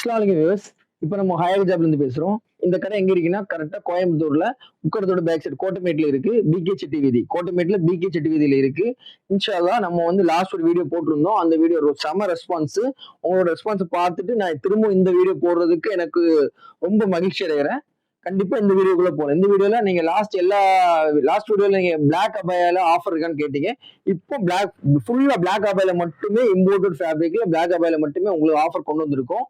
அஸ்லாலிங்க views இப்போ நம்ம higher ஜாப்ல இருந்து பேசுறோம். இந்த கடை எங்க இருக்குன்னா கரெக்டா கோயம்புத்தூர்ல உக்கடத்தோட பேக் சைடு கோட்டமேட்டில் இருக்கு பிகே செட்டி வீதி. கோட்டமேட்டில் பிகே செட்டி வீதியில இருக்கு. இன்ஷால்லா நம்ம வந்து லாஸ்ட் ஒரு வீடியோ போட்டிருந்தோம். அந்த வீடியோ செம ரெஸ்பான்ஸ் உங்களோட ரெஸ்பான்ஸ் பார்த்துட்டு நான் திரும்ப இந்த வீடியோ போடுறதுக்கு எனக்கு ரொம்ப மகிழ்ச்சி அடைகிறேன். கண்டிப்பா இந்த வீடியோக்குள்ள போகணும் இந்த வீடியோல நீங்க லாஸ்ட் எல்லா லாஸ்ட் வீடியோல நீங்க பிளாக் அபாயால ஆஃபர் இருக்கான்னு கேட்டீங்க. இப்போ பிளாக் ஃபுல்லா பிளாக் அபாயில மட்டுமே இம்போர்ட்டட் ஃபேப்ரிக்ல பிளாக் அபாயில மட்டுமே உங்களுக்கு ஆஃபர் கொண்டு வந்திருக்கோம்.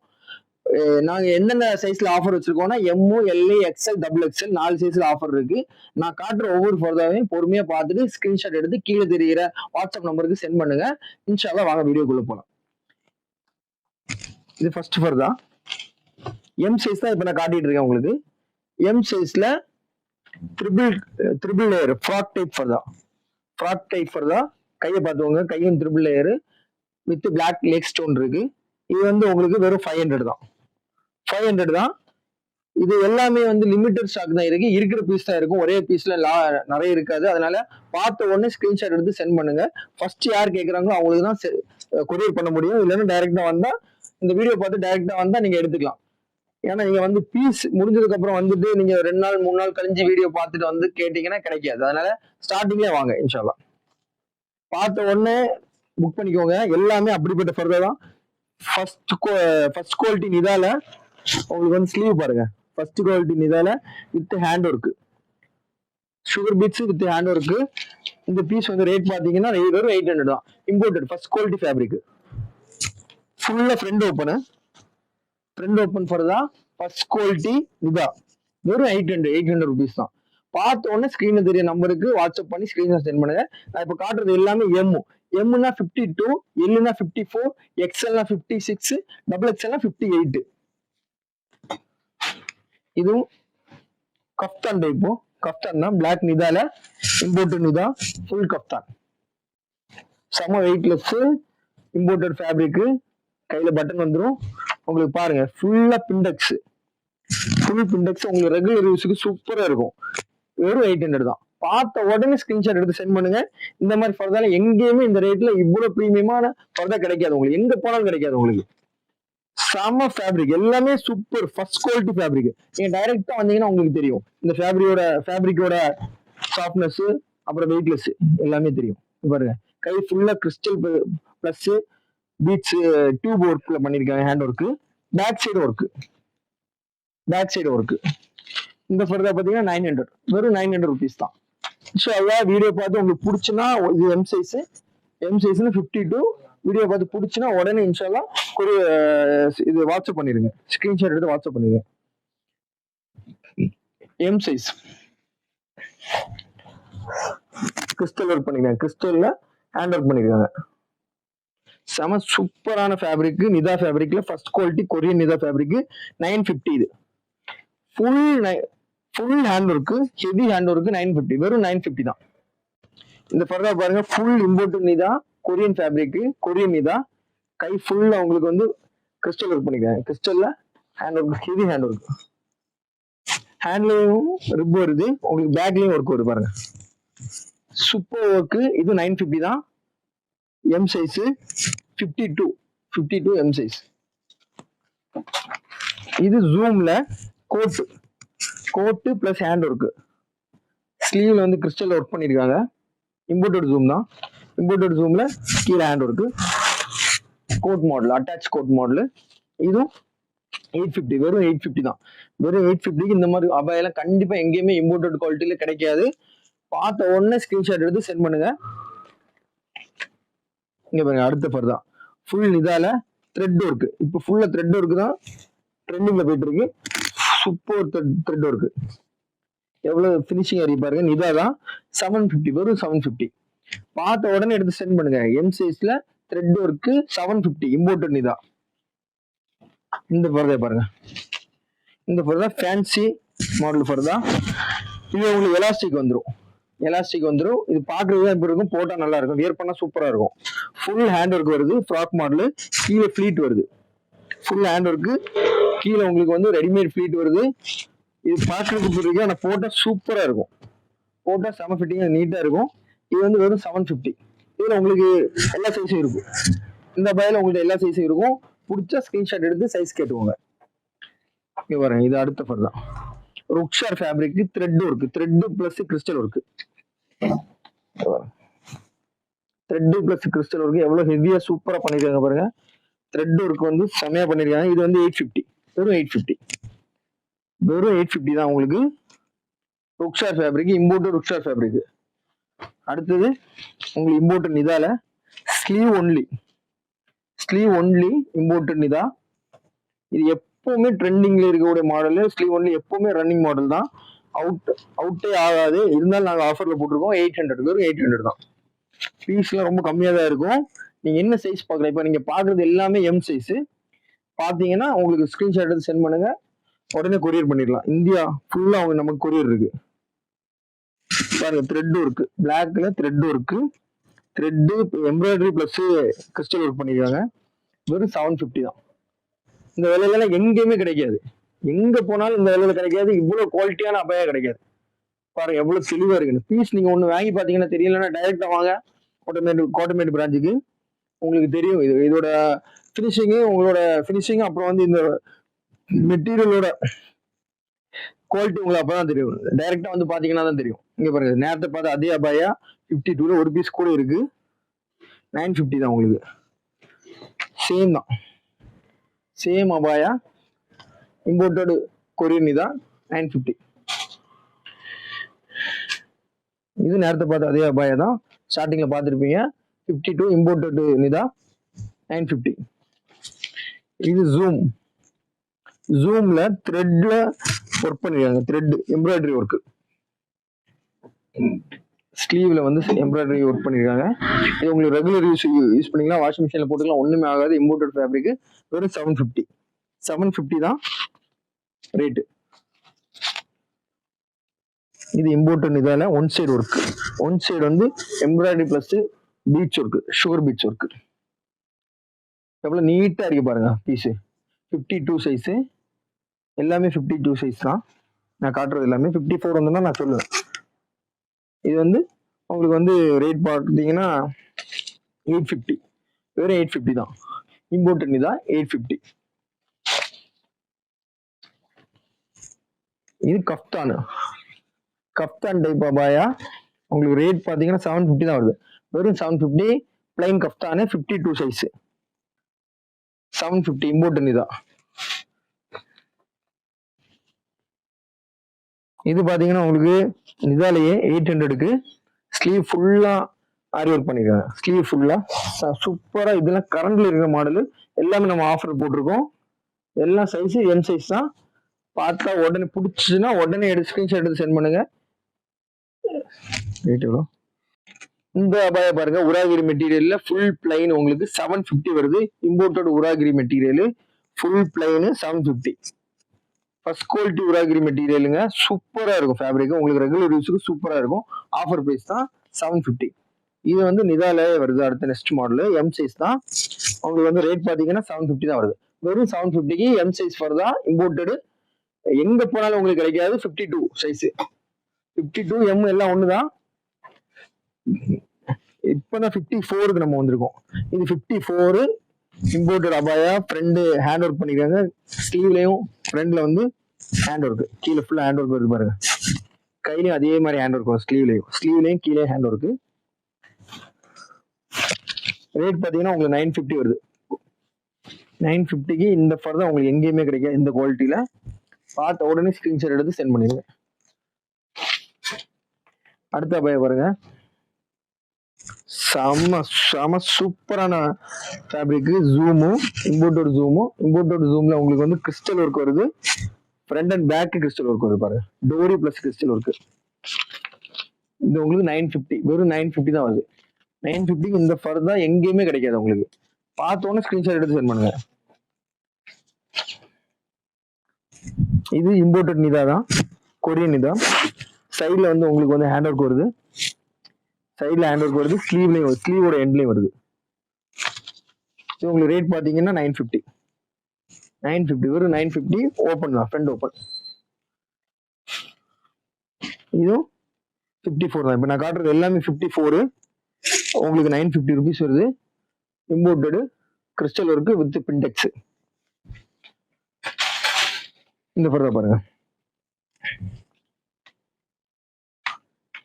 நாங்கள் நாங்க என்னென்ன சைஸ்ல ஆஃபர் வச்சிருக்கோம்னா எம்ஓ எல்ஏ எக்ஸ்எல் டபுள் எக்ஸ்எல் நாலு சைஸ்ல ஆஃபர் இருக்கு. நான் காட்டுற ஒவ்வொரு ஃபர்தாவையும் பொறுமையா பார்த்துட்டு ஸ்கிரீன்ஷாட் எடுத்து கீழே தெரியிற வாட்ஸ்அப் நம்பருக்கு சென்ட் பண்ணுங்க. இன்ஷால்லாம் வாங்க வீடியோக்குள்ள போலாம். இது ஃபர்ஸ்ட் தான். எம் சைஸ் தான் இப்போ நான் காட்டிட்டு இருக்கேன் உங்களுக்கு. எம் சைஸ்ல triple triple layer frock type fur தான். ஃப்ராக் டைப் ஃபர் தான். கையை பார்த்துக்கோங்க. கையும் triple layer with black lake stone இருக்கு. இது வந்து உங்களுக்கு வெறும் ஃபைவ் ஹண்ட்ரட் தான். ஃபைவ் ஹண்ட்ரட் தான். இது எல்லாமே வந்து லிமிட்டட் ஸ்டாக் தான் இருக்கு. இருக்கிற பீஸ் தான் இருக்கும். ஒரே பீஸ்ல லா நிறைய இருக்காது. அதனால பார்த்த உடனே ஸ்கிரீன்ஷாட் எடுத்து சென்ட் பண்ணுங்க. ஃபர்ஸ்ட் யார் கேட்குறாங்களோ அவங்களுக்கு தான் கொரியர் பண்ண முடியும். இல்லைன்னா டைரக்டா வந்தா இந்த வீடியோ பார்த்து டைரக்டா வந்தா நீங்க எடுத்துக்கலாம். ஏன்னா நீங்க வந்து பீஸ் முடிஞ்சதுக்கு அப்புறம் வந்துட்டு நீங்க ரெண்டு நாள் மூணு நாள் கழிஞ்சு வீடியோ பார்த்துட்டு வந்து கேட்டீங்கன்னா கிடைக்காது. அதனால ஸ்டார்டிங்லேயே வாங்க இன்ஷால்லா பார்த்த உடனே புக் பண்ணிக்கோங்க. எல்லாமே அப்படிப்பட்ட ஃபர்தர் தான். ஃபர்ஸ்ட் ஃபர்ஸ்ட் குவாலிட்டி நிதால உங்களுக்கு வந்து ஸ்லீவ் பாருங்க. First quality நிதால with hand work sugar beads with hand work இந்த பீஸ் வந்து ரேட் பார்த்தீங்கன்னா வெறும் எயிட் ஹண்ட்ரட் தான். இம்போர்ட்டட் ஃபர்ஸ்ட் குவாலிட்டி ஃபேப்ரிக் ஃபுல்லாக front open front open for தான் ஃபர்ஸ்ட் குவாலிட்டி நிதா. வெறும் eight hundred eight hundred rupees தான். பார்த்த உடனே ஸ்க்ரீனில் தெரிய நம்பருக்கு வாட்ஸ்அப் பண்ணி ஸ்க்ரீன் சென்ட் பண்ணுங்க. நான் இப்போ காட்டுறது எல்லாமே எம்மு எம்னா ஃபிஃப்டி டூ எல்லுனா ஃபிஃப்டி ஃபோர் எக்ஸ்எல்னா ஃபிஃப்டி சிக்ஸ் டபுள் எக்ஸ்எல்னா ஃபிஃப்டி எயிட் இதுவும் கஃப்தான் டைப்பும் கஃப்தான் தான் பிளாக் நிதால இம்போர்ட்டட் நிதா ஃபுல் கஃப்தான். செம வெயிட்லெஸ் இம்போர்ட்டட் ஃபேப்ரிக் கையில பட்டன் வந்துடும் உங்களுக்கு பாருங்க ஃபுல்லா பிண்டெக்ஸ் ஃபுல் பிண்டெக்ஸ் உங்களுக்கு ரெகுலர் யூஸுக்கு சூப்பரா இருக்கும். வெறும் எயிட் ஹண்ட்ரட் தான். பார்த்த உடனே ஸ்கிரீன்ஷாட் எடுத்து சென்ட் பண்ணுங்க. இந்த மாதிரி ஃபர்தால எங்கேயுமே இந்த ரேட்ல இவ்வளவு ப்ரீமியமான ஃபர்தா கிடைக்காது உங்களுக்கு. எங்க போனாலும் கிடைக்காது உங்களுக்கு. செம ஃபேப்ரிக் எல்லாமே சூப்பர் ஃபர்ஸ்ட் குவாலிட்டி ஃபேப்ரிக் நீங்க டைரக்டா வந்தீங்கன்னா உங்களுக்கு தெரியும். இந்த ஃபேப்ரிக்கோட ஃபேப்ரிக்கோட சாஃப்ட்னஸ் அப்புறம் வெயிட்லெஸ் எல்லாமே தெரியும். பாருங்க. கை ஃபுல்லா கிறிஸ்டல் பிளஸ் பீட்ஸ் டியூப் ஒர்க்ல பண்ணிருக்காங்க hand work back side work back side work இந்த ஃபர்தா பார்த்தீங்கன்னா நைன் ஹண்ட்ரட் வெறும் நைன் ஹண்ட்ரட் ருபீஸ் தான். ஸோ அதான் வீடியோ பார்த்து உங்களுக்கு பிடிச்சுன்னா இது எம் சைஸ் எம் சைஸ்னு ஃபிஃப்டி டூ வீடியோ பார்த்து பிடிச்சுன்னா உடனே இன்ஷால்லாம் ஒரு இது வாட்ஸ்அப் பண்ணிடுங்க. ஸ்க்ரீன்ஷாட் எடுத்து வாட்ஸ்அப் பண்ணிடுங்க. எம் சைஸ் கிறிஸ்டல் ஒர்க் பண்ணிருக்காங்க கிறிஸ்டல்ல ஹேண்ட் ஒர்க் பண்ணிருக்காங்க செம சூப்பரான ஃபேப்ரிக் நிதா ஃபேப்ரிக்ல ஃபர்ஸ்ட் குவாலிட்டி கொரியன் நிதா ஃபேப்ரிக் நைன் ஃபிஃப்டி இது. Full full hand work heavy hand work nine fifty வெறும் நைன் ஃபிஃப்டி தான். இந்த ஃபர்தா பாருங்க ஃபுல் இம்போர்ட் நிதா கொரியன் ஃபேப்ரிக் கொரியன் நிதா கை ஃபுல்லா உங்களுக்கு வந்து கிறிஸ்டல் ஒர்க் பண்ணிருக்காங்க கிறிஸ்டல்ல hand work heavy hand work ஹேண்ட்லயும் rib வருது. உங்களுக்கு பேக்லயும் ஒர்க் வருது பாருங்க. சூப்பர் ஒர்க்கு இது நைன் ஃபிஃப்டி தான். M size fifty two fifty two M size இது ஜூம்ல coat coat plus hand work ஸ்லீவ்ல வந்து கிறிஸ்டல் ஒர்க் பண்ணியிருக்காங்க இம்போர்ட்டட் ஜூம் தான். இம்போர்ட்டட் ஜூம்ல கீழே hand work coat model attach coat model இதுவும் எயிட் ஃபிஃப்டி வெறும் எயிட் ஃபிஃப்டி தான். வெறும் எயிட் ஃபிஃப்டிக்கு இந்த மாதிரி அபாயெல்லாம் கண்டிப்பாக எங்கேயுமே இம்போர்ட்டட் குவாலிட்டியில கிடைக்காது. பார்த்த உடனே ஸ்கிரீன்ஷாட் எடுத்து சென்ட் பண்ணுங்க. இங்கே பாருங்க அடுத்த ஃபர் தான். ஃபுல் இதால த்ரெட் ஒர்க்கு இப்போ ஃபுல்லாக த்ரெட் ஒர்க்கு தான் ட்ரெண்டிங்கில் போயிட்டு இருக்கு. சூப்பர் த்ரெட் ஒர்க்கு எவ்வளோ ஃபினிஷிங் அறிய பாருங்க நிதா தான் செவன் ஃபிஃப்டி வெறும் செவன் ஃபிஃப்டி பார்த்த உடனே எடுத்து சென்ட் பண்ணுங்க. எம் சைஸ்ல thread work seven fifty imported நீ தான் இந்த ஃபர்தா பாருங்க. இந்த ஃபர்தா ஃபேன்சி மாடல் ஃபர்தா இது உங்களுக்கு எலாஸ்டிக் வந்துடும் எலாஸ்டிக் வந்துடும் இது பார்க்கறது தான் இருக்கும். போட்டால் நல்லா இருக்கும். வியர் பண்ணால் சூப்பராக இருக்கும். ஃபுல் ஹேண்ட் ஒர்க் வருது. ஃப்ராக் மாடலு கீழே ஃப்ளீட் வருது. ஃபுல் ஹேண்ட் ஒர்க்கு கீழே உங்களுக்கு வந்து ரெடிமேட் ஃப்ளீட் வருது. இது பார்க்கறதுக்கு பிடிக்கும் ஆனால் போட்டால் சூப்பராக இருக்கும். போட்டால் செம ஃபிட்டிங்காக நீட்டாக இருக்கும். இது வந்து வெறும் செவன் ஃபிஃப்டி இதில் உங்களுக்கு எல்லா சைஸும் இருக்கும். இந்த பையில உங்களுக்கு எல்லா சைஸும் இருக்கும். பிடிச்சா ஸ்க்ரீன்ஷாட் எடுத்து சைஸ் கேட்டுக்கோங்க. இங்கே பாருங்க இது அடுத்த ஃபர் தான். ருக்ஷார் fabric thread work thread plus crystal work thread plus crystal work எவ்வளோ ஹெவியாக சூப்பராக பண்ணியிருக்காங்க பாருங்க. த்ரெட் ஒர்க் வந்து செமையாக பண்ணிருக்காங்க. இது வந்து எயிட் ஃபிஃப்டி வெறும் எயிட் ஃபிஃப்டி வெறும் எயிட் ஃபிஃப்டி தான் உங்களுக்கு ருக்ஷார் ஃபேப்ரிக் இம்போர்ட்டு ருக்ஷார் ஃபேப்ரிக் அடுத்தது உங்களுக்கு import நிதால sleeve only sleeve only import Nita. இது எப்பவுமே ட்ரெண்டிங்ல இருக்கக்கூடிய மாடல் ஸ்லீவ் ஒன்லி எப்பவுமே ரன்னிங் மாடல் தான். அவுட் அவுட்டே ஆகாது. இருந்தாலும் நாங்கள் ஆஃபர்ல போட்டிருக்கோம். எயிட் ஹண்ட்ரட் வெறும் எயிட் ஹண்ட்ரட் தான். ஃபீஸ்லாம் ரொம்ப கம்மியாக தான் இருக்கும். நீங்கள் என்ன சைஸ் பார்க்கலாம்? இப்போ நீங்கள் பார்க்குறது எல்லாமே எம் சைஸ் பார்த்தீங்கன்னா உங்களுக்கு ஸ்க்ரீன்ஷாட் எடுத்து சென்ட் பண்ணுங்க. உடனே கொரியர் பண்ணிடலாம். இந்தியா ஃபுல்லாக அவங்க நமக்கு கொரியர் இருக்குது பாருங்க த்ரெட்டும் இருக்கு. பிளாக்ல த்ரெட்டும் இருக்கு. Thread embroidery plus crystal work பண்ணிருக்காங்க. வெறும் செவன் ஃபிஃப்டி தான். இந்த விலையிலலாம் எங்கேயுமே கிடைக்காது. எங்க போனாலும் இந்த விலையில கிடைக்காது. இவ்வளவு குவாலிட்டியான அபாயம் கிடைக்காது. பாருங்க எவ்வளவு தெளிவா இருக்குன்னு. பீஸ் நீங்க ஒண்ணு வாங்கி பாத்தீங்கன்னா தெரியலன்னா டைரக்டா வாங்க. கோட்டமேடு கோட்டமேடு பிரான்ச்சுக்கு உங்களுக்கு தெரியும். இது இதோட ஃபினிஷிங்கு உங்களோட ஃபினிஷிங் அப்புறம் வந்து இந்த மெட்டீரியலோட குவாலிட்டி உங்களுக்கு அப்போ தான் தெரியும் டைரெக்டாக வந்து பார்த்தீங்கன்னா தான் தெரியும். இங்க பாருங்க நேரத்தை பார்த்து அதே அபாயா ஃபிஃப்டி டூல ஒரு பீஸ் கூட இருக்கு. நைன் ஃபிஃப்டி தான் உங்களுக்கு. சேம் தான். சேம் அபாயா இம்போர்ட்டடு கொரியன் தான் நைன் ஃபிஃப்டி இது நேரத்தை பார்த்து அதே அபாயா தான். ஸ்டார்டிங்ல பார்த்துருப்பீங்க fifty two imported Nita nine fifty இது ஜூம் ஜூம்ல த்ரெட்ல ஒர்க் பண்ணிருக்காங்க த்ரெட் எம்ப்ராய்டரி ஒர்க்கு ஸ்லீவ்ல வந்து எம்ப்ராய்டரி ஒர்க் பண்ணிருக்காங்க. இது உங்களுக்கு ரெகுலர் யூஸ் யூஸ் பண்ணிக்கலாம். வாஷிங் மிஷினில் போட்டுக்கலாம். ஒன்றுமே ஆகாது. இம்போர்ட்டட் ஃபேப்ரிக் வெறும் செவன் ஃபிஃப்டி செவன் ஃபிஃப்டி தான் ரேட்டு இது இம்போர்ட்டன் இதால one side work one side வந்து embroidery plus beads work sugar beads work எவ்வளோ நீட்டாக இருக்கு பாருங்க பீஸு ஃபிஃப்டி டூ சைஸு எல்லாமே ஃபிஃப்டி டூ சைஸ் தான். நான் காட்டுறது எல்லாமே ஃபிஃப்டி ஃபோர் வந்துன்னா நான் சொல்லுவேன். இது வந்து உங்களுக்கு வந்து ரேட் பார்த்தீங்கன்னா எயிட் ஃபிஃப்டி வெறும் எயிட் ஃபிஃப்டி தான். இம்போர்ட்டட் தான் எயிட் ஃபிஃப்டி இது கப்தான் கஃப்தான் டைப் அபாயா உங்களுக்கு ரேட் பார்த்தீங்கன்னா செவன் ஃபிஃப்டி தான் வருது. வெறும் seven fifty plain kaftan fifty two size seven fifty import தான். இது பார்த்தீங்கன்னா உங்களுக்கு நிதாலேயே எயிட் ஹண்ட்ரடுக்கு ஸ்லீவ் ஃபுல்லாக ஆரி ஒர்க் பண்ணிருக்காங்க. ஸ்லீவ் ஃபுல்லாக சூப்பராக இதெல்லாம் கரண்டில் இருக்கிற மாடல் எல்லாமே நம்ம ஆஃபர் போட்டிருக்கோம். எல்லா சைஸும் எம் சைஸ் தான். பார்த்தா உடனே பிடிச்சிச்சுன்னா உடனே எடுத்து ஸ்க்ரீன்ஷாட் எடுத்து சென்ட் பண்ணுங்க. ரேட் எவ்வளோ இந்த அபாய பாருங்க உராகிரி மெட்டீரியல்ல ஃபுல் பிளைன் உங்களுக்கு செவன் ஃபிஃப்டி வருது. Imported உராகிரி material full plain seven fifty first quality உராகிரி மெட்டீரியலுங்க சூப்பராக இருக்கும் ஃபேப்ரிக் உங்களுக்கு ரெகுலர் யூஸுக்கு சூப்பராக இருக்கும். ஆஃபர் ப்ரைஸ் தான் செவன் ஃபிஃப்டி இது வந்து நிதால வருது. அடுத்த நெக்ஸ்ட் மாடல் எம் சைஸ் தான். உங்களுக்கு வந்து ரேட் பார்த்தீங்கன்னா செவன் ஃபிஃப்டி தான் வருது. வெறும் செவன் ஃபிஃப்டிக்கு எம் சைஸ் வருதா இம்போர்ட்டடு எங்கே போனாலும் உங்களுக்கு கிடைக்காது. Fifty two size fifty two M எல்லாம் ஒன்று தான் இப்போ தான் ஃபிஃப்டி ஃபோருக்கு நம்ம வந்திருக்கோம். இது ஃபிஃப்டி ஃபோரு இம்போர்ட்டட் அபாயா ஃப்ரெண்டு ஹேண்ட் ஒர்க் பண்ணிருக்காங்க ஸ்லீவ்லயும் ஃப்ரெண்டில் வந்து ஹேண்ட் ஒர்க் கீழே ஃபுல்லாக ஹேண்ட் ஒர்க் வருது பாருங்க. கையிலையும் அதே மாதிரி ஹேண்ட் ஒர்க் வரும் ஸ்லீவ்லையும் ஸ்லீவ்லையும் கீழே ஹேண்ட் ஒர்க் ரேட் பார்த்தீங்கன்னா உங்களுக்கு நைன் ஃபிஃப்டி வருது. நைன் ஃபிஃப்டிக்கு இந்த ஃபர் தான் உங்களுக்கு எங்கேயுமே கிடைக்காது இந்த குவாலிட்டியில் பார்த்த உடனே ஸ்க்ரீன்ஷாட் எடுத்து சென்ட் பண்ணிடுங்க. அடுத்த அபாய பாருங்க. செம்ம செம சூப்பரான ஃபேப்ரிக்கு ஜூமும் இம்போர்ட்டோட ஜூமும் இம்போர்ட்டோட ஜூம்ல உங்களுக்கு வந்து கிறிஸ்டல் ஒர்க் வருது. Front and back crystal work வருது பாருங்க டோரி பிளஸ் கிறிஸ்டல் ஒர்க் இது உங்களுக்கு நைன் ஃபிஃப்டி வெறும் நைன் ஃபிஃப்டி தான் வருது. நைன் ஃபிஃப்டிக்கு இந்த ஃபர் தான் எங்கேயுமே கிடைக்காது உங்களுக்கு. பார்த்தோன்னே ஸ்கிரீன்ஷாட் எடுத்து சென்ட் பண்ணுங்க. இது இம்போர்ட்டட் நிதா தான். கொரியன் நிதா. சைடில் வந்து உங்களுக்கு வந்து ஹேண்ட் ஒர்க் வருது. சைடில் ஹேண்ட் ஒர்க் வருது ஸ்லீவ்லையும் வருது ஸ்லீவோட எண்ட்லையும் வருது. ஸோ உங்களுக்கு ரேட் பார்த்தீங்கன்னா நைன் ஃபிஃப்டி நைன் ஃபிஃப்டி வெறும் நைன் ஃபிஃப்டி ஓப்பன் தான் ஃப்ரண்ட் ஓப்பன் இதுவும் ஃபிஃப்டி ஃபோர் தான். இப்போ நான் காட்டுறது எல்லாமே ஃபிஃப்டி ஃபோரு உங்களுக்கு நைன் ஃபிஃப்டி ருபீஸ் வருது. இம்போர்ட்டடு கிறிஸ்டல் ஒர்க்கு வித் பிண்டெக்ஸ் இந்த ஃபர்தா பாருங்க.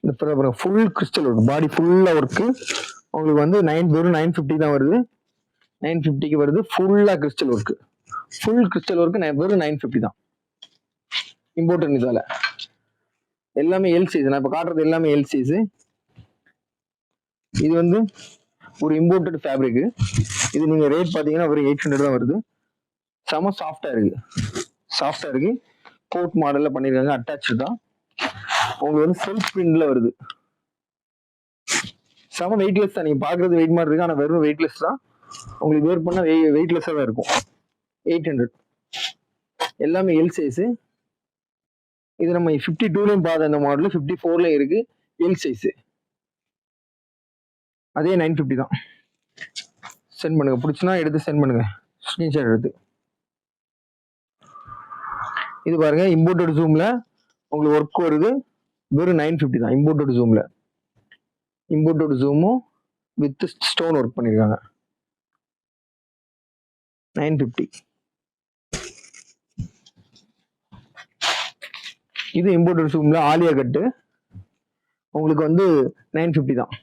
இந்த ஃபுல் கிறிஸ்டல் ஒர்க் பாடி ஃபுல்லாக ஒர்க்கு உங்களுக்கு வந்து நைன் வெறும் நைன் ஃபிஃப்டி தான் வருது. நைன் ஃபிஃப்டிக்கு வருது ஃபுல்லாக crystal work full crystal work வெறும் நைன் ஃபிஃப்டி தான். இம்போர்ட் இதால் எல்லாமே எல் சைஸ் நான் இப்போ காட்டுறது எல்லாமே எல் சைஸ் இது வந்து ஒரு இம்போர்ட்டட் ஃபேப்ரிக் இது நீங்கள் ரேட் பார்த்தீங்கன்னா ஒரு எயிட் ஹண்ட்ரட் தான் வருது. செம சாஃப்டாக இருக்குது சாஃப்டாக இருக்குது கோட் மாடலில் பண்ணியிருக்காங்க அட்டாச்சு தான். உங்களுக்கு வந்து செல்ஃப் பிரிண்ட்ல வருது. செம வெயிட்லெஸ் தான். நீங்க பாக்குறது வெயிட் மாதிரி இருக்கு. ஆனா வெறும் வெயிட்லெஸ் தான். உங்களுக்கு வேர் பண்ணா வெயிட்லெஸ்ஸா தான் இருக்கும். எயிட் ஹண்ட்ரட் எல்லாமே எல் சைஸ் இது நம்ம ஃபிஃப்டி டூலையும் பார்த்த இந்த மாடல் ஃபிஃப்டி ஃபோர்லையும் இருக்கு. எல் சைஸ் அதே நைன் ஃபிஃப்டி தான். சென்ட் பண்ணுங்க. பிடிச்சுன்னா எடுத்து சென்ட் பண்ணுங்க. ஸ்கிரீன்ஷாட் எடுத்து. இது பாருங்க இம்போர்ட்டட் ஜூம்ல உங்களுக்கு ஒர்க் வருது. வெறும் நைன் ஃபிஃப்டி தான். இம்போர்ட்டட் ஜூமில் இம்போர்ட்டட் ஜூமும் வித் ஸ்டோன் ஒர்க் பண்ணியிருக்காங்க நைன் ஃபிஃப்டி இது இம்போர்ட்டட் ஜூமில் ஆலியா கட்டு. உங்களுக்கு வந்து நைன் ஃபிஃப்டி தான்.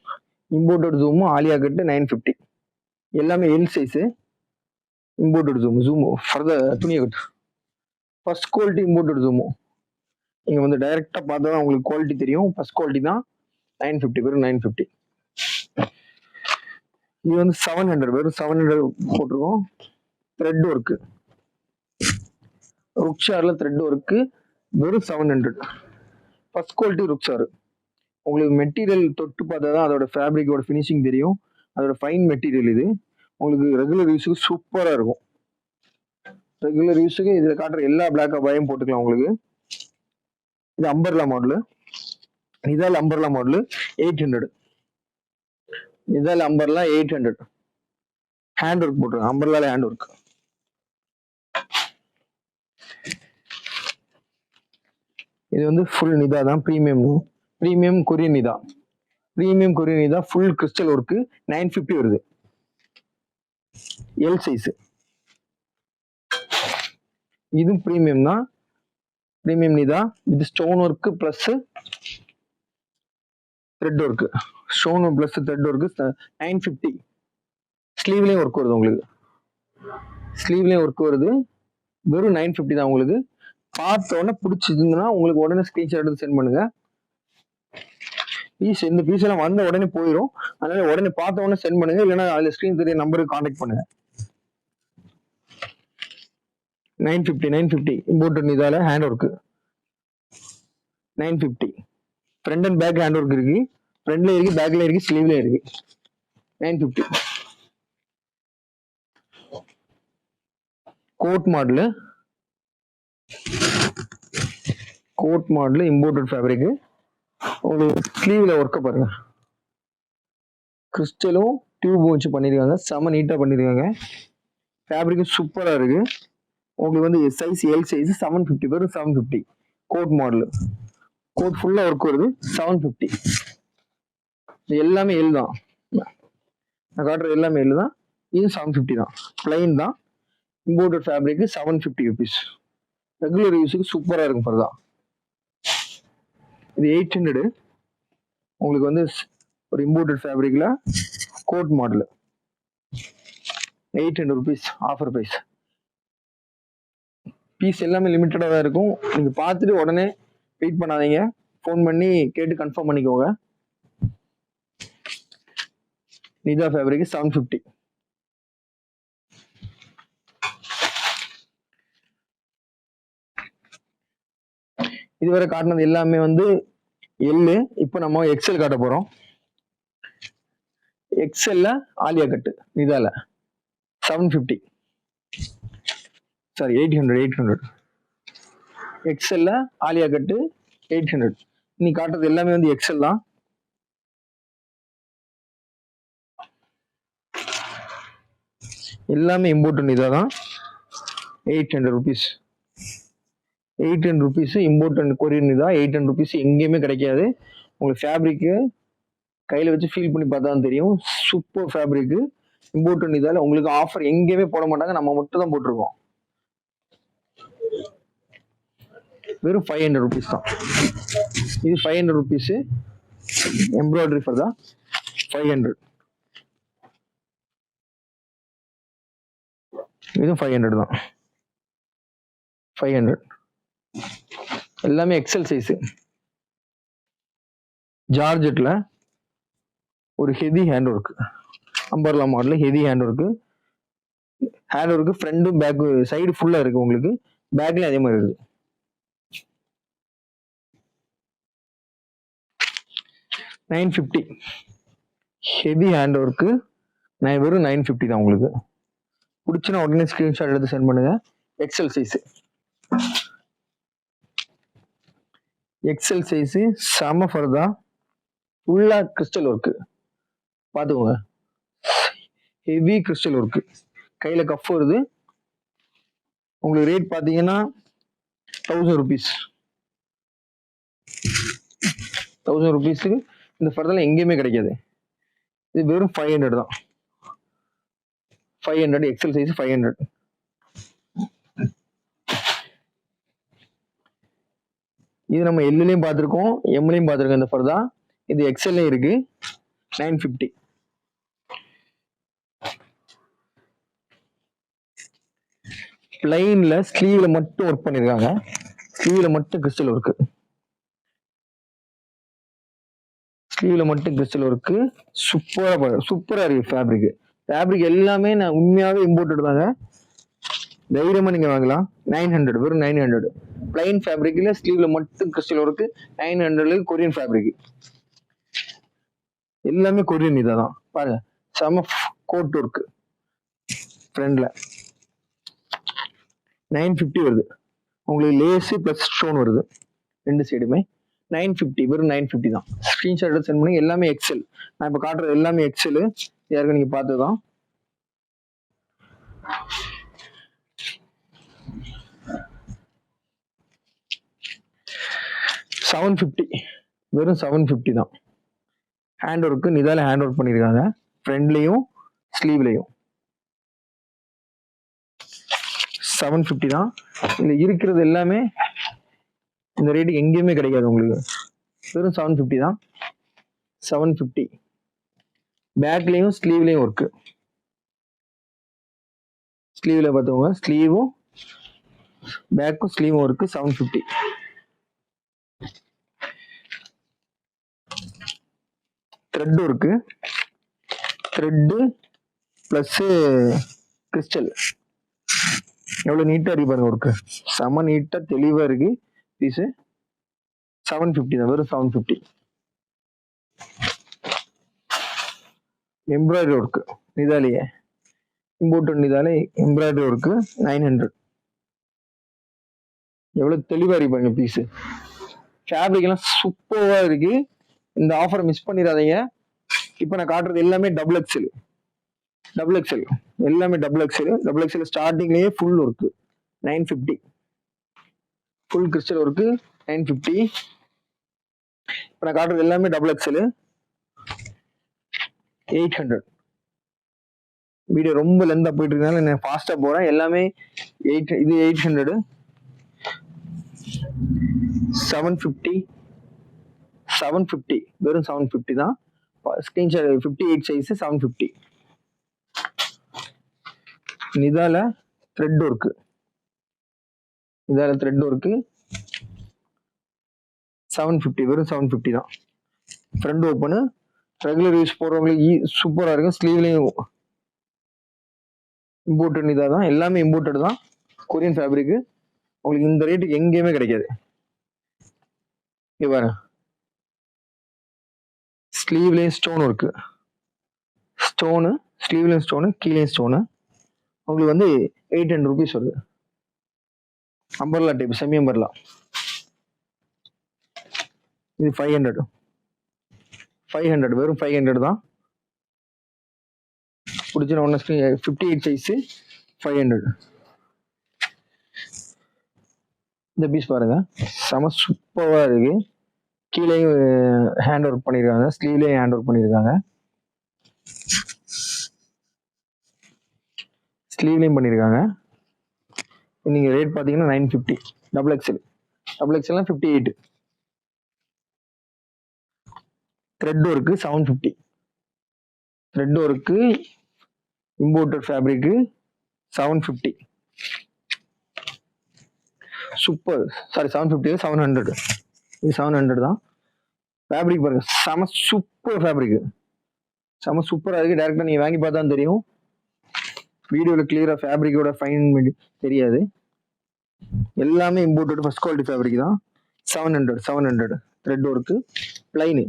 இம்போர்ட்டட் ஜூமும் ஆலியா கட்டு நைன் ஃபிஃப்டி எல்லாமே L size imported zoom zoom ஃபர்தர் துணியை கட்டு. ஃபர்ஸ்ட் குவாலிட்டி இம்போர்ட்டட் ஜூமும் நீங்கள் வந்து டைரெக்டாக பார்த்தா தான் உங்களுக்கு குவாலிட்டி தெரியும். ஃபர்ஸ்ட் குவாலிட்டி தான் நைன் ஃபிஃப்டி வெறும் நைன் ஃபிஃப்டி இது வந்து செவன் ஹண்ட்ரட் வெறும் செவன் ஹண்ட்ரட் போட்டிருக்கோம். த்ரெட் ஒர்க்கு ருக்ஷாரில் த்ரெட் ஒர்க்கு வெறும் செவன் ஹண்ட்ரட் ஃபர்ஸ்ட் குவாலிட்டி ருக்ஷாரு உங்களுக்கு மெட்டீரியல் தொட்டு பார்த்தா தான் அதோட ஃபேப்ரிக்கோட ஃபினிஷிங் தெரியும். அதோட ஃபைன் மெட்டீரியல் இது. உங்களுக்கு ரெகுலர் யூஸுக்கு சூப்பராக இருக்கும். ரெகுலர் யூஸுக்கு இதில் காட்டுற எல்லா பிளாக் அபாயும் போட்டுக்கலாம் உங்களுக்கு. இது அம்பர்லா மாடலு இதால் அம்பர்லா மாடலு எயிட் ஹண்ட்ரட் இதால் umbrella eight hundred hand work போட்டுருங்க அம்பர்லால ஹேண்ட் ஒர்க் இது வந்து ஃபுல் நிதா தான். ப்ரீமியம் ப்ரீமியம் கொரியன் நிதா. Premium Korean Nita full crystal work nine fifty வருது. எல் சைஸ் இதுவும் ப்ரீமியம் தான். ப்ரீமியம் நீ தான் with stone work plus thread work stone plus thread work nine fifty ஸ்லீவ்லேயும் work வருது உங்களுக்கு. ஸ்லீவ்லேயும் ஒர்க் வருது. வெறும் நைன் ஃபிஃப்டி தான் உங்களுக்கு. பார்த்த உடனே பிடிச்சிருந்ததுன்னா உங்களுக்கு உடனே ஸ்க்ரீன்ஷாட் எடுத்து சென்ட் பண்ணுங்க. பீஸ் இந்த பீஸ் எல்லாம் வந்த உடனே போயிடும் அதனால உடனே பார்த்த உடனே சென்ட் பண்ணுங்க. இல்லைன்னா அதில் ஸ்க்ரீன் தெரிய நம்பருக்கு காண்டாக்ட் பண்ணுங்க. Nine fifty nine fifty. Import இதால hand work nine fifty. Front and back hand work இருக்கு ஃப்ரண்ட்ல இருக்கு பேக்ல இருக்கு ஸ்லீவ்ல இருக்கு. Nine fifty. Coat model coat model imported fabric உங்களுக்கு ஸ்லீவ்ல ஒர்க்க பாருங்க. கிறிஸ்டலும் டியூபும் வச்சு பண்ணியிருக்காங்க செம நீட்டாக பண்ணியிருக்காங்க ஃபேப்ரிக்கும் சூப்பராக இருக்கு. உங்களுக்கு வந்து size L size seven fifty வரும் seven fifty coat model coat ஃபுல்லாக ஒர்க் வருது செவன் ஃபிஃப்டி எல்லாமே எல் தான். நான் காட்டுறது எல்லாமே எல் தான். இது செவன் ஃபிஃப்டி தான். பிளைன் தான். Imported fabric seven fifty rupees regular யூஸுக்கு சூப்பராக இருக்கும் ஃபர்தா இது எயிட் ஹண்ட்ரடு உங்களுக்கு வந்து ஒரு imported ஃபேப்ரிக்கில் coat model eight hundred rupees offer price piece எல்லாமே லிமிட்டடாக தான் இருக்கும். நீங்கள் பார்த்துட்டு உடனே வெயிட் பண்ணாதீங்க. ஃபோன் பண்ணி கேட்டு கன்ஃபார்ம் பண்ணிக்கோங்க. நிதா ஃபேப்ரிக் செவன் ஃபிஃப்டி இதுவரை காட்டினது எல்லாமே வந்து எல்லு இப்போ நம்ம எக்ஸல் காட்ட போகிறோம் எக்ஸல்ல ஆலியா கட்டு இதால seven fifty sorry eight hundred eight hundred எக்ஸல்ல Alia கட்டு எயிட் ஹண்ட்ரட் நீ காட்டுறது எல்லாமே வந்து எக்ஸல் தான். எல்லாமே இம்போர்ட் இதாக தான் eight hundred rupees eight hundred rupees import and Korean தான் எயிட் ஹண்ட்ரட் ருபீஸ் எங்கேயுமே கிடைக்காது. உங்களுக்கு ஃபேப்ரிக்கு கையில் வச்சு ஃபீல் பண்ணி பார்த்தா தான் தெரியும். சூப்பர் ஃபேப்ரிக்கு இம்போர்ட் இதால் உங்களுக்கு ஆஃபர் எங்கேயுமே போட மாட்டாங்க. நம்ம மட்டும் தான் போட்டிருக்கோம். வெறும் ஃபைவ் ஹண்ட்ரட் ருபீஸ் தான். இது ஃபைவ் ஹண்ட்ரட் ருபீஸு எம்ப்ராய்டரி ஃபார் தான் ஃபைவ் ஹண்ட்ரட் இதுவும் ஃபைவ் ஹண்ட்ரட் தான். ஃபைவ் ஹண்ட்ரட் எல்லாமே எக்ஸல் சைஸு ஜார்ஜெட்டில் ஒரு ஹெவி ஹேண்ட் ஒர்க்கு அம்பர்லா மாடலில் heavy hand work hand work ஃப்ரண்ட்டும் back side ஃபுல்லாக இருக்குது உங்களுக்கு. பேக்லேயும் அதே மாதிரி இருக்குது nine fifty. Heavy hand work நான் வெறும் நைன் ஃபிஃப்டி தான் உங்களுக்கு. பிடிச்சினா உடனே ஸ்க்ரீன்ஷாட் எடுத்து சென்ட் பண்ணுங்க. எக்ஸல் சைஸு எக்ஸல் சைஸு செம ஃபர்தான் ஃபுல்லாக கிறிஸ்டல் ஒர்க்கு பார்த்துக்கோங்க. ஹெவி கிறிஸ்டல் ஒர்க்கு கையில் கஃப் வருது. உங்களுக்கு ரேட் பார்த்தீங்கன்னா தௌசண்ட் ருபீஸ் தௌசண்ட் ருபீஸுக்கு இந்த ஃபர்தெல்லாம் எங்கேயுமே கிடைக்காது. இது வெறும் ஃபைவ் ஹண்ட்ரட் தான். Five hundred XL size five hundred இது நம்ம எல்லுலையும் பார்த்துருக்கோம் எம்லையும் பார்த்துருக்கோம் இந்த ஃபர்தா இது எக்ஸல்லையும் இருக்கு. நைன் ஃபிஃப்டி பிளைனில் ஸ்லீவில் மட்டும் ஒர்க் பண்ணியிருக்காங்க ஸ்லீவில் மட்டும் கிறிஸ்டல் ஒர்க்கு ஸ்லீவ்ல மட்டும் கிறிஸ்டல் ஒர்க்கு சூப்பராக சூப்பராக இருக்கு ஃபேப்ரிக் ஃபேப்ரிக் எல்லாமே நான் உண்மையாகவே இம்போர்ட்டட் தாங்க. தைரியமாக நீங்கள் வாங்கலாம். நைன் ஹண்ட்ரட் வெறும் நைன் ஹண்ட்ரட் பிளைன் ஃபேப்ரிக்கில் ஸ்லீவ்ல மட்டும் கிறிஸ்டல் ஒர்க்கு நைன் ஹண்ட்ரட்ல கொரியன் ஃபேப்ரிக் எல்லாமே கொரியன் இதை தான் பாருங்க. செம கோட் ஒர்க்கு ஃப்ரெண்டில் நைன் ஃபிஃப்டி வருது. உங்களுக்கு லேஸு ப்ளஸ் ஸ்டோன் வருது. ரெண்டு சைடுமே நைன் ஃபிஃப்டி வெறும் நைன் ஃபிஃப்டி தான். ஸ்க்ரீன்ஷாட் சென்ட் பண்ணி எல்லாமே எக்ஸல் நான் இப்போ காட்டுறது எல்லாமே எக்ஸல் யாருக்கும் நீங்கள் பார்த்து தான் செவன் ஃபிஃப்டி வெறும் செவன் ஃபிஃப்டி தான். ஹேண்ட் ஒர்க்கு நிதால ஹேண்ட் ஒர்க் பண்ணியிருக்காங்க ஃப்ரெண்ட்லேயும் ஸ்லீவ்லேயும் செவன் ஃபிஃப்டி தான். இதில் இருக்கிறது எல்லாமே இந்த ரேட்டு எங்கேயுமே கிடைக்காது உங்களுக்கு. வெறும் செவன் ஃபிஃப்டி தான். செவன் ஃபிஃப்டி பேக்லேயும் ஸ்லீவ்லேயும் ஒர்க்கு ஸ்லீவில் பார்த்தவங்க ஸ்லீவும் பேக்கும் ஸ்லீவும் work seven fifty thread work thread plus crystal எவ்வளோ நீட்டாக இருக்கு பாருங்க ஒர்க்கு செம நீட்டாக தெளிவாக இருக்குது பீஸு செவன் ஃபிஃப்டி தான் வெறும் செவன் ஃபிஃப்டி எம்ப்ராய்டரி ஒர்க்கு நிதாலியே. இம்போர்ட் நிதாலே எம்ப்ராய்டரி ஒர்க்கு நைன் ஹண்ட்ரட் எவ்வளோ தெளிவாக இருக்கு பாருங்க பீஸு ஃபேப்ரிக்லாம் சூப்பராக இருக்கு. இந்த ஆஃபரை மிஸ் பண்ணிடாதீங்க. இப்போ நான் காட்டுறது எல்லாமே டபுள் எக்ஸல் டபுள் எக்ஸல் எல்லாமே டபுள் எக்ஸல் டபுள் எக்ஸல் ஸ்டார்டிங்லேயே full work nine fifty full crystal work nine fifty இப்போ நான் காட்டுறது எல்லாமே double XL eight hundred video ரொம்ப லென்த்தாக போயிட்டு இருக்கனால நான் ஃபாஸ்ட்டாக போகிறேன் எல்லாமே எயிட் இது eight hundred seven fifty seven fifty வெறும் செவன் ஃபிஃப்டி தான். Screenshot fifty eight size seven fifty நிதால thread work இதால த்ரெட் ஒர்க்கு. செவன் ஃபிஃப்டி வெறும் செவன் ஃபிஃப்டி தான். ஃப்ரண்ட் ஓப்பனு ரெகுலர் யூஸ் போடுறவங்களுக்கு ஈ சூப்பராக இருக்கும். ஸ்லீவ்லேயும் இம்போர்ட்டட் இதாக தான் எல்லாமே இம்போர்ட்டட் தான். கொரியன் ஃபேப்ரிக்கு உங்களுக்கு இந்த ரேட்டுக்கு எங்கேயுமே கிடைக்காது. இவ்வாறு ஸ்லீவ்லேயும் ஸ்டோன் ஒர்க்கு ஸ்டோனு ஸ்லீவ்லேயும் ஸ்டோனு கீழே ஸ்டோனு உங்களுக்கு வந்து எயிட் ஹண்ட்ரட் ருபீஸ் வருது. அம்பர்லா டைப் செமி அம்பர்லா இது ஃபைவ் ஹண்ட்ரட் ஃபைவ் ஹண்ட்ரட் வெறும் ஃபைவ் ஹண்ட்ரட் தான். பிடிச்சின ஒன்று fifty eight size five hundred இந்த பீஸ் பாருங்க. செம சூப்பராக இருக்கு. கீழேயும் ஹேண்ட் ஒர்க் பண்ணியிருக்காங்க ஸ்லீவ்லேயும் ஹேண்ட் ஒர்க் பண்ணியிருக்காங்க ஸ்லீவ்லேயும் பண்ணியிருக்காங்க நீங்கள் ரேட் பார்த்தீங்கன்னா nine fifty double XL double எக்ஸ்எல்னா fifty eight thread work seven fifty thread work imported fabric seven fifty super sorry seven fifty seven hundred இது செவன் ஹண்ட்ரட் தான். ஃபேப்ரிக் பாருங்க செம super fabric செம சூப்பராக இருக்குது டேரெக்டாக நீங்கள் வாங்கி பார்த்தா தான் தெரியும். வீடியோவில் கிளியராக ஃபேப்ரிக்கோட ஃபைன் தெரியாது. எல்லாமே இம்போர்ட்டட் ஃபர்ஸ்ட் குவாலிட்டி ஃபேப்ரிக் தான். Seven hundred seven hundred thread work plain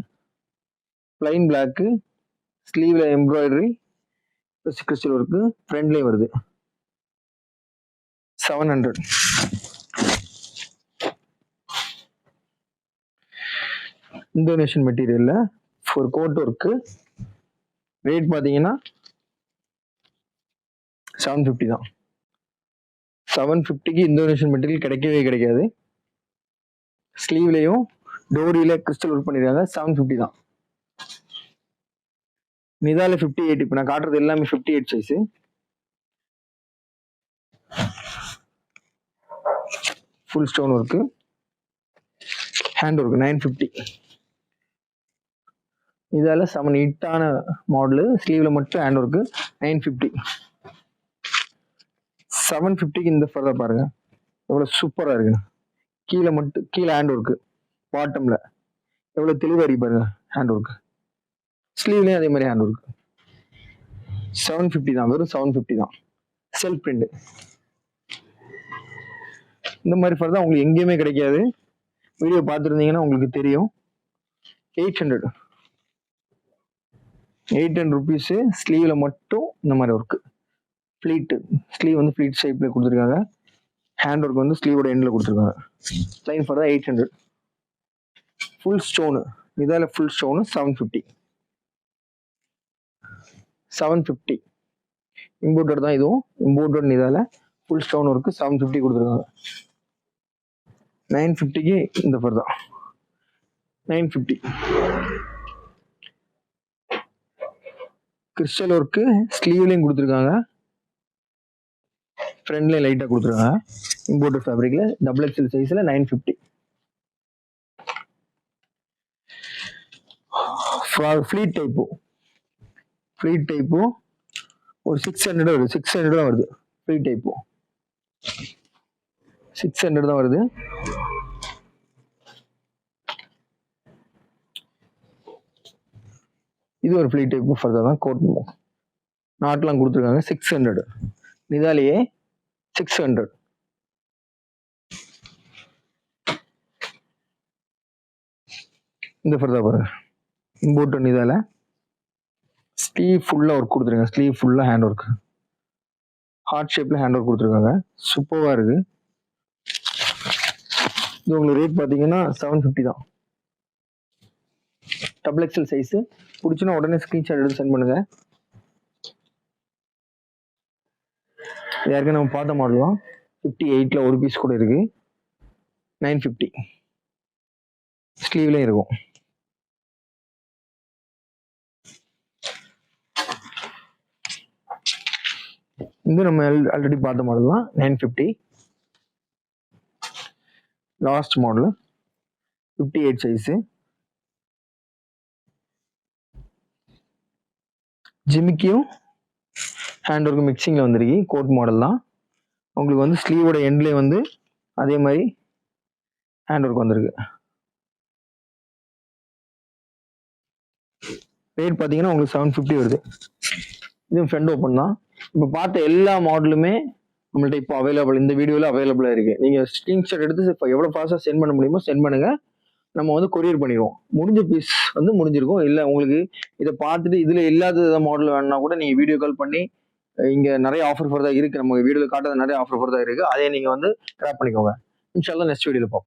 plain black ஸ்லீவில் embroidery crystal work ஃப்ரெண்ட்லேயும் வருது. செவன் ஹண்ட்ரட் இந்தோனேஷியன் மெட்டீரியலில் ஒரு கோட் ஒர்க்கு ரேட் பார்த்தீங்கன்னா செவன் ஃபிஃப்டி தான். செவன் ஃபிஃப்டிக்கு இந்தோனேஷியன் மெட்டீரியல் கிடைக்கவே கிடைக்காது. ஸ்லீவ்லேயும் டோரியில் கிறிஸ்டல் ஒர்க் பண்ணியிருக்காங்க செவன் ஃபிஃப்டி தான். நிதால ஃபிஃப்டி எயிட் இப்போ நான் காட்டுறது எல்லாமே fifty eight size full stone work hand work nine fifty இதால செவன் எயிட்டான மாடலு ஸ்லீவில் மட்டும் hand work nine fifty seven ஃபிஃப்டிக்கு இந்த ஃபர்தர் பாருங்க. எவ்வளோ சூப்பராக இருக்குண்ணா கீழே மட்டும் கீழே ஹேண்ட் ஒர்க்கு பாட்டமில் எவ்வளோ தெளிவாக இருக்கு பாருங்க. ஹேண்ட் ஒர்க்கு ஸ்லீவ்லேயும் அதே மாதிரி ஹேண்ட் ஒர்க்கு செவன் ஃபிஃப்டி தான். வெறும் செவன் ஃபிஃப்டி தான். செல்ஃப் பிரிண்ட் இந்த மாதிரி ஃபர்தர் உங்களுக்கு எங்கேயுமே கிடைக்காது. வீடியோ பார்த்துருந்தீங்கன்னா உங்களுக்கு தெரியும். Eight hundred eight hundred rupees ஸ்லீவில் மட்டும் இந்த மாதிரி ஒர்க்கு ஃப்ளீட்டு ஸ்லீவ் வந்து ஃப்ளீட் ஷேப்பில் கொடுத்துருக்காங்க. ஹேண்ட் ஒர்க் வந்து ஸ்லீவோட எண்டில் கொடுத்துருக்காங்க. லைன் தான் எயிட் ஹண்ட்ரட் ஃபுல் ஸ்டோனு இதால் full stone seven fifty seven fifty imported தான் இதுவும். இம்போர்ட்டட் இதால் full stone work seven fifty கொடுத்துருக்காங்க. நைன் ஃபிஃப்டிக்கு இந்த ஃபர் தான். நைன் ஃபிஃப்டி கிறிஸ்டல் ஒர்க்கு ஸ்லீவ்லையும் கொடுத்துருக்காங்க. ஃப்ரண்ட்லேயும் லைட்டாக கொடுத்துருக்காங்க இம்போர்ட்டட் ஃபேப்ரிக்கில் டபுள் எக்ஸ்எல் சைஸில் nine fifty pleat type pleat type ஒரு சிக்ஸ் ஹண்ட்ரட் வருது. சிக்ஸ் ஹண்ட்ரட் தான் வருது. ஃப்ளீட் டைப்பு சிக்ஸ் ஹண்ட்ரட் தான் வருது. இது ஒரு ஃப்ளீட் டைப்பு ஃபர்தர் தான் கோட் நாட்லாம் கொடுத்துருக்காங்க. சிக்ஸ் ஹண்ட்ரட் நிதாலியே சிக்ஸ் ஹண்ட்ரட் இந்த ஃபர்தர் பாருங்க. இம்போர்ட் நிதால ஸ்லீவ் ஃபுல்லாக ஒர்க் கொடுத்துருங்க ஸ்லீவ் ஃபுல்லாக ஹேண்ட் ஒர்க் ஹார்ட் ஷேப்பில் ஹேண்ட் ஒர்க் கொடுத்துருக்காங்க. சூப்பராக இருக்குது இது உங்களுக்கு ரேட் பார்த்தீங்கன்னா செவன் ஃபிஃப்டி தான். டபுள் எக்ஸல் சைஸு பிடிச்சினா உடனே ஸ்க்ரீன்ஷாட் எடுத்து சென்ட் பண்ணுங்கள் ஏற்கனவே நம்ம பார்த்த மாடல் தான். ஃபிஃப்டி எயிட்டில் ஒரு பீஸ் கூட இருக்கு. நைன் ஃபிஃப்டி ஸ்லீவ்லேயும் இருக்கும். இது நம்ம ஆல்ரெடி பார்த்த மாடல் தான். Nine fifty last model fifty eight size ஜிமிக்கியும் hand work மிக்சிங்கில் வந்துருக்கு. கோட் மாடல் தான். உங்களுக்கு வந்து ஸ்லீவோட எண்ட்லேயே வந்து அதே மாதிரி ஹேண்ட் ஒர்க் வந்திருக்கு. ரேட் பார்த்தீங்கன்னா உங்களுக்கு செவன் ஃபிஃப்டி வருது. இதுவும் ஃப்ரெண்ட் ஓப்பன் தான். இப்போ பார்த்த எல்லா மாடலுமே நம்மள்ட்ட இப்போ அவைலபிள் இந்த வீடியோவில் அவைலபிளாக இருக்குது நீங்கள் ஸ்க்ரீன்ஷாட் எடுத்து இப்போ எவ்வளோ ஃபாஸ்ட்டாக சென்ட் பண்ண முடியுமோ சென்ட் பண்ணுங்கள் நம்ம வந்து கொரியர் பண்ணிடுவோம். முடிஞ்ச பீஸ் வந்து முடிஞ்சிருக்கும். இல்லை உங்களுக்கு இதை பார்த்துட்டு இதில் இல்லாத மாடல் வேணுன்னா கூட நீங்கள் வீடியோ கால் பண்ணி இங்கே நிறைய ஆஃபர் ஃபர் தான் இருக்குது நம்ம வீடியோவில் காட்டுறது நிறைய ஆஃபர் ஃபர் தான் இருக்குது அதே நீங்கள் வந்து கிராப் பண்ணிக்கோங்க. இன்ஷால்லாம் நெக்ஸ்ட் வீடியோவில் பார்ப்போம்.